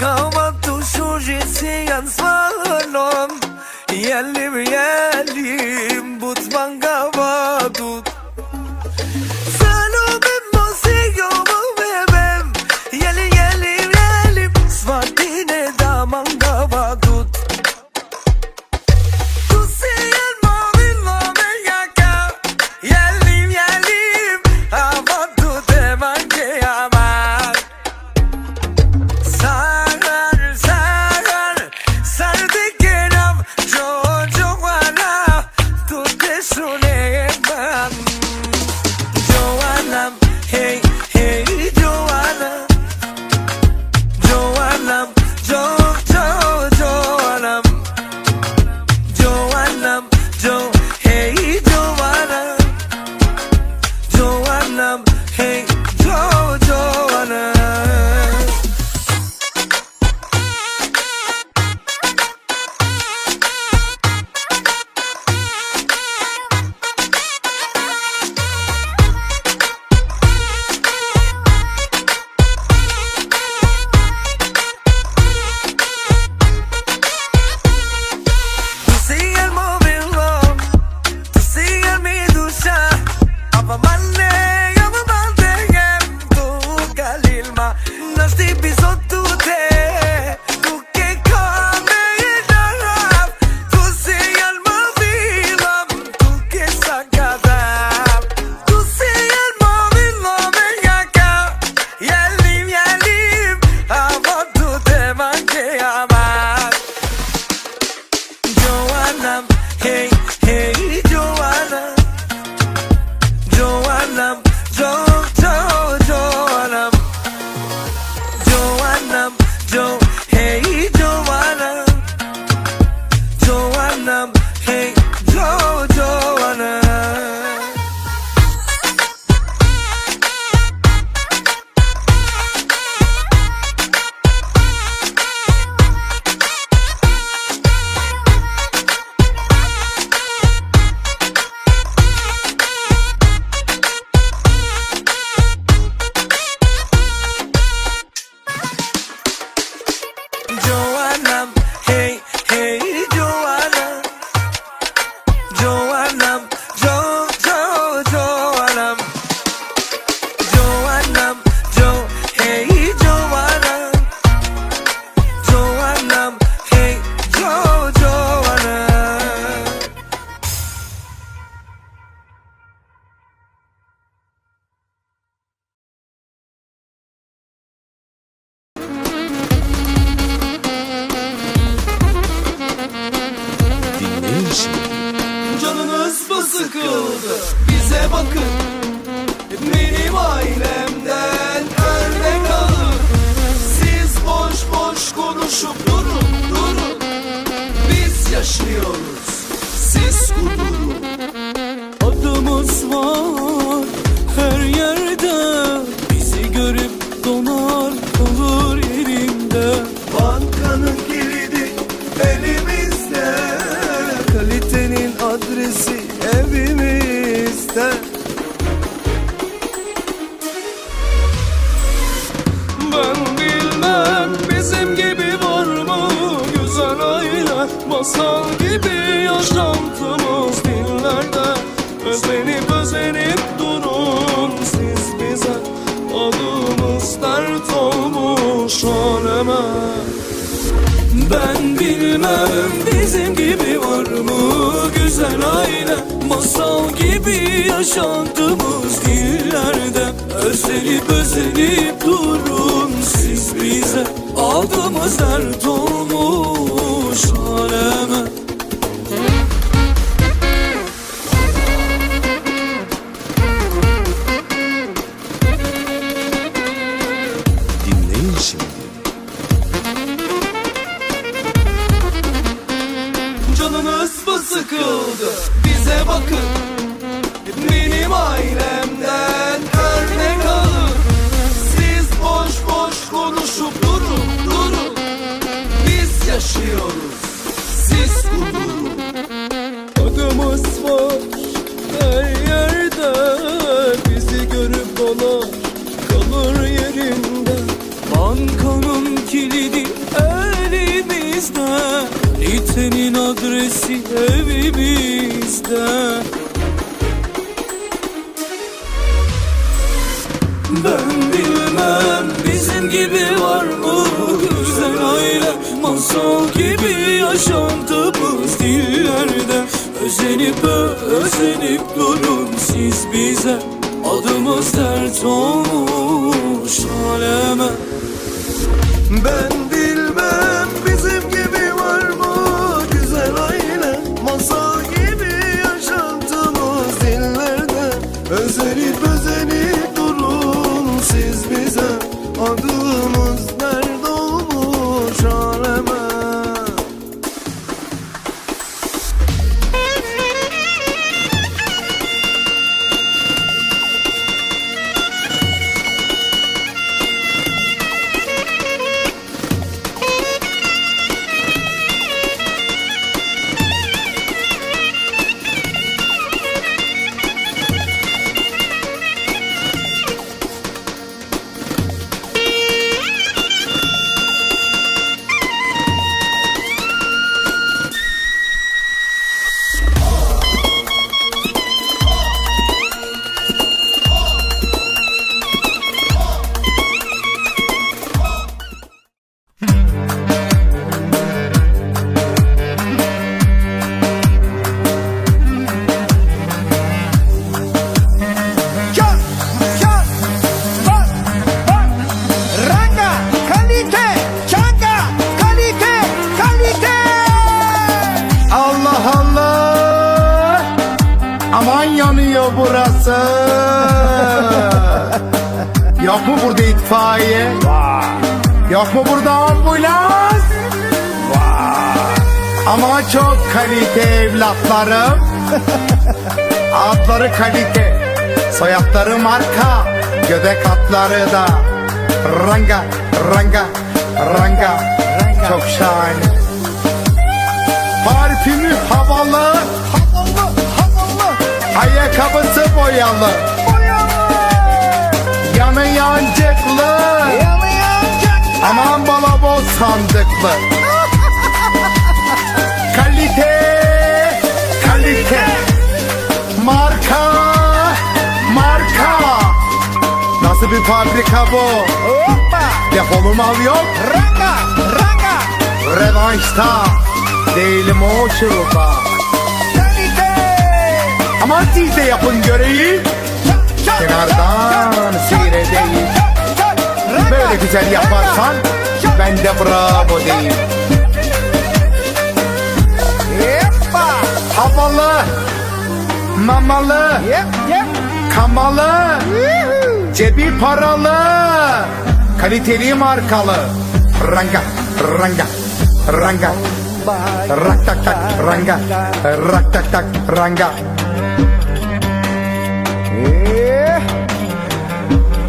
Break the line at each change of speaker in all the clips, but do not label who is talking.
كوضت شجسيا صالون يلي بيالي بوت بانجا dert olmuş aleme Ben bilmem bizim gibi var mı güzel aile? Masal gibi yaşandığımız dillerde. Özelip özelip durun siz bize. Aldığımız dert olmuş aleme sıkıldı. Bize bakın benim ailemden örnek alın. Siz boş boş konuşup durun durun. Biz yaşıyoruz siz kudurun Adımız var her yerde. Bizi görüp dolar kalır yerinde Bankanın kilidi elimizde Kalitenin adresi evimizde. Ben bilmem bizim gibi var mı Güzel aile? Masal gibi yaşantımız dillerde. Özenip özenip durun siz bize. Adımız dert olmuş aleme.
Ben Adımız
yanıyor burası. Yok mu burada itfaiye? Yok mu burada ambulans? Ama çok kalite evlatlarım. Adları kalite, soyadları marka, göbek atları da ranga, ranga, ranga, çok şahane. Ayakkabısı boyalı, boyalı. Yanı yancıklı, yanı yancıklı. Aman balaboz sandıklı. kalite, kalite. Marka, marka. Nasıl bir fabrika bu? Hoppa. Defolu mal yok. Ranga, ranga. Revanşta. Değilim o şuruba. Aman siz de yapın göreyi. Kenardan seyredeyim. Böyle güzel yaparsan ben de bravo diyeyim. Havalı, mamalı, kamalı, cebi paralı, kaliteli markalı. Ranga, ranga, ranga. Rak tak tak ranga, rak tak tak ranga.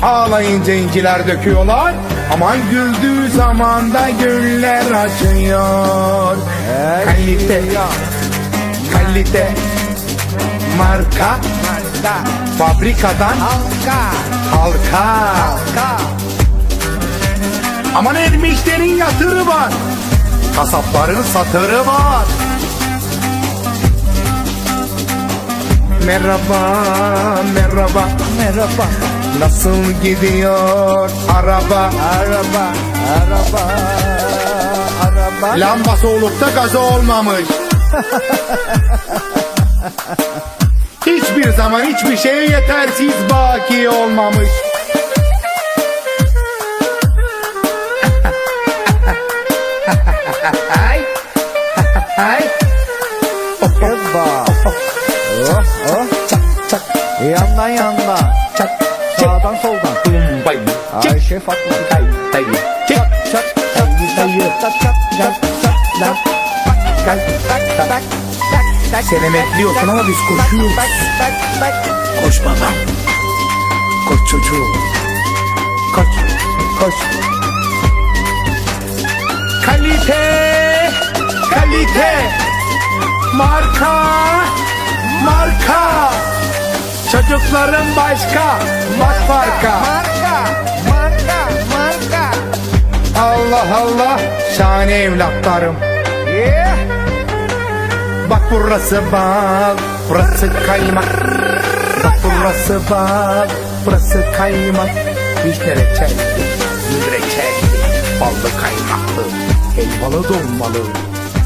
Ağlayınca inciler döküyorlar. Aman güldüğü zaman da güller açıyor. Kalite. Kalite. Marka. Fabrikadan. Halka. Aman ermişlerin yatırı var. Kasapların satırı var. Merhaba, merhaba, merhaba. Nasıl gidiyor araba? Araba, araba, araba. Lambası olup da gazı olmamış. Hiçbir zaman hiçbir şeye yetersiz baki olmamış. Ay. Ay.
Ebba. Oh oh.
Çak çak
Yandan yandan.
çak.
Sağdan soldan.
Bay.
Ayşe Fatma.
Tay tay. Çek.
Çak çak dayı. Çak çak çak çak.
Lan. Gel.
Tak tak tak.
Sen emekliyorsun ama biz koşuyoruz. Koş baba. Koş çocuğum. Koş. Koş. Kalite. Kalite. Marka. Marka. Çocuklarım başka Bak farka.
Marka, marka, marka.
Allah Allah Şahane evlatlarım.
Yeah.
Bak burası bal Burası kaymak. Bak burası bal Burası kaymak. İşte reçel Reçel Ballı kaymaklı Helvalı dolmalı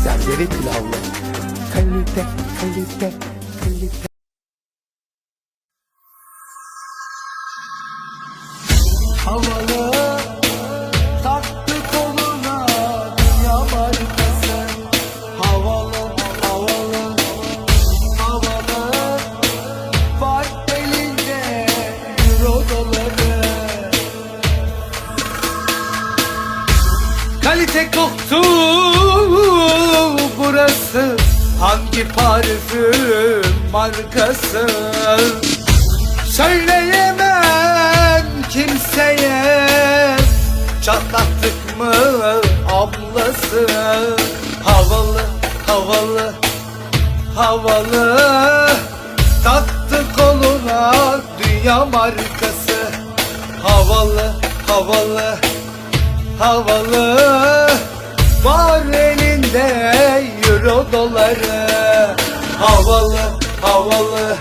Zerberi pilavlı. Kalite kalite
Havalı taktı koluna dünya Havalı havalı havalı Var elinde euro doları Kalite koktu burası Hangi parfüm markası? Söyleyemem kimseye Çatlattık mı ablası? Havalı havalı havalı. Taktı koluna dünya markası. Havalı havalı havalı. Var elinde euro doları. Havalı havalı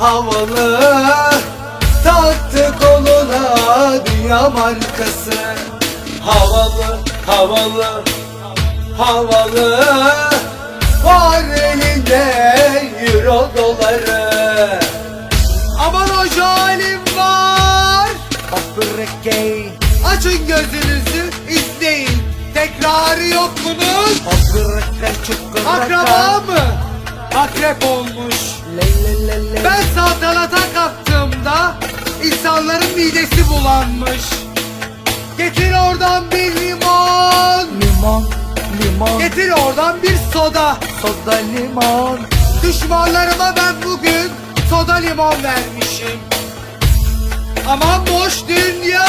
havalı Taktı koluna dünya markası. Havalı havalı havalı. Var elinde euro doları. Aman o halim var.
Paprike,
Açın gözünüzü izleyin. Tekrarı yok bunun. Akraba mı? Akrep olmuş. Ben saltanata kalktığımda insanların midesi bulanmış. Getir oradan bir limon.
Limon, limon,
Getir oradan bir soda.
soda limon.
Düşmanlarıma ben bugün soda limon vermişim. Aman boş dünya.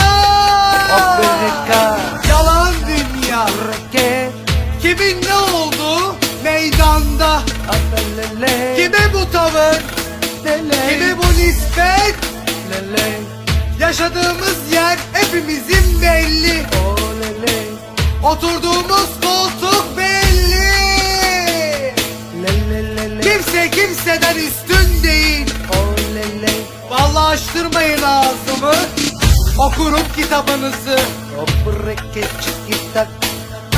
Paprika,
Yalan dünya.
paprike.
Kimin ne oldu meydanda? Kime bu tavır? nispet?
Lele,
Yaşadığımız yer hepimizin belli.
oh lele,
Oturduğumuz koltuk belli.
lele lele,
Kimse kimseden üstün değil.
oh lele.
Vallahi açtırmayın ağzımı. Okurum kitabınızı.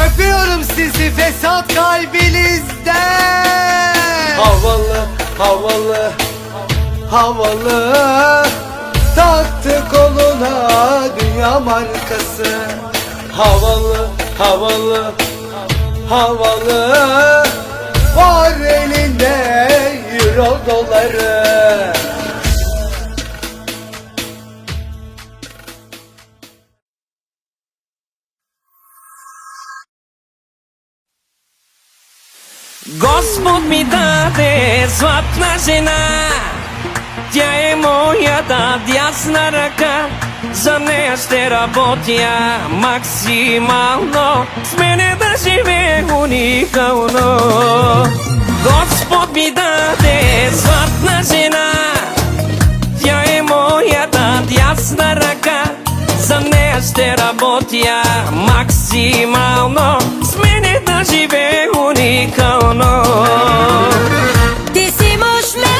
Öpüyorum sizi fesat kalbinizden. Havalı, havalı, havalı. Taktı koluna dünya markası. Havalı, havalı, havalı. Var elinde euro doları.
Gospod mi dade zlatna žena? Тя е моята дясна ръка За нея ще работя максимално. С мене да живее уникално. Господ ми даде златна жена. Тя е моята дясна ръка За нея ще работя максимално. С мене да живее уникално.
Ти си мъж мечта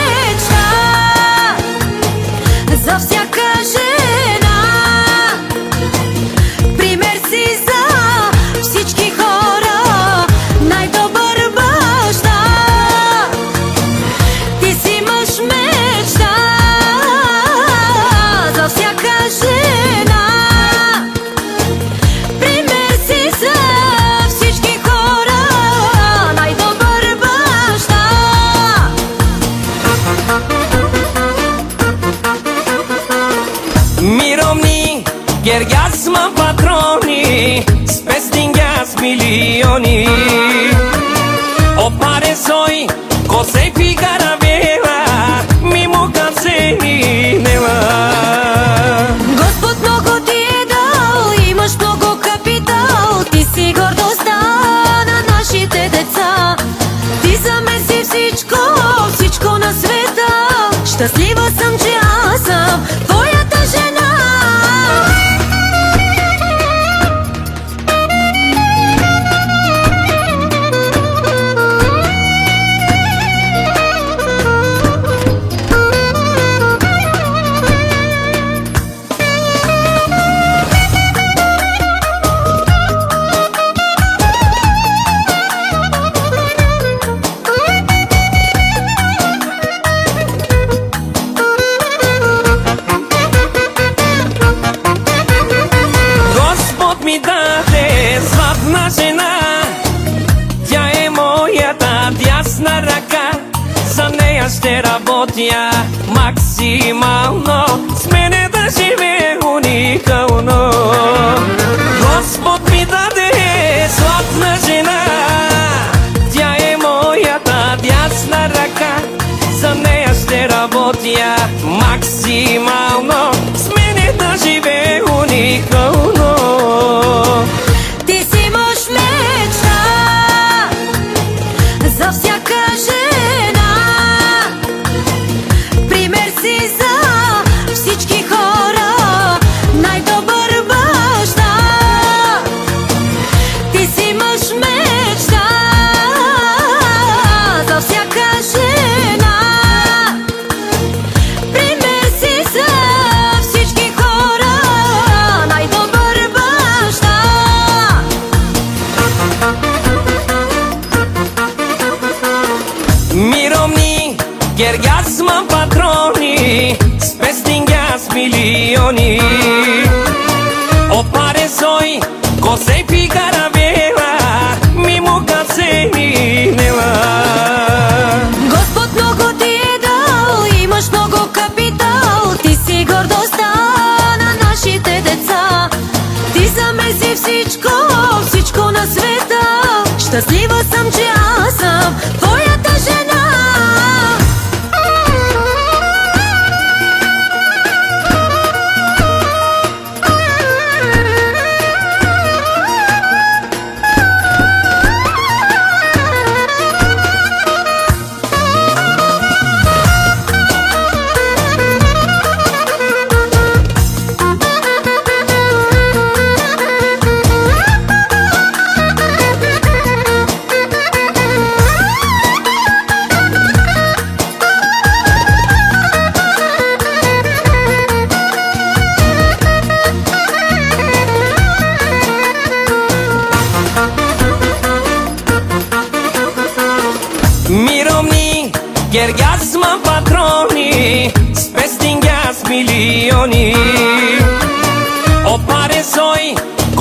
makroni Spes as milioni. zima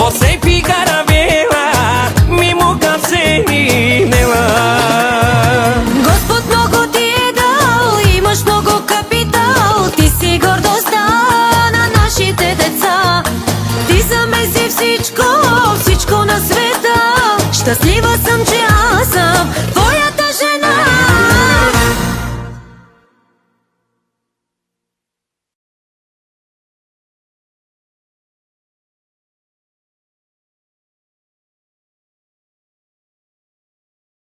Você fica na мимо как се минела
Господ много ти е дал, имаш много капитал Ти си гордостта на нашите деца Ти замеси всичко, всичко на света Щастлива съм, че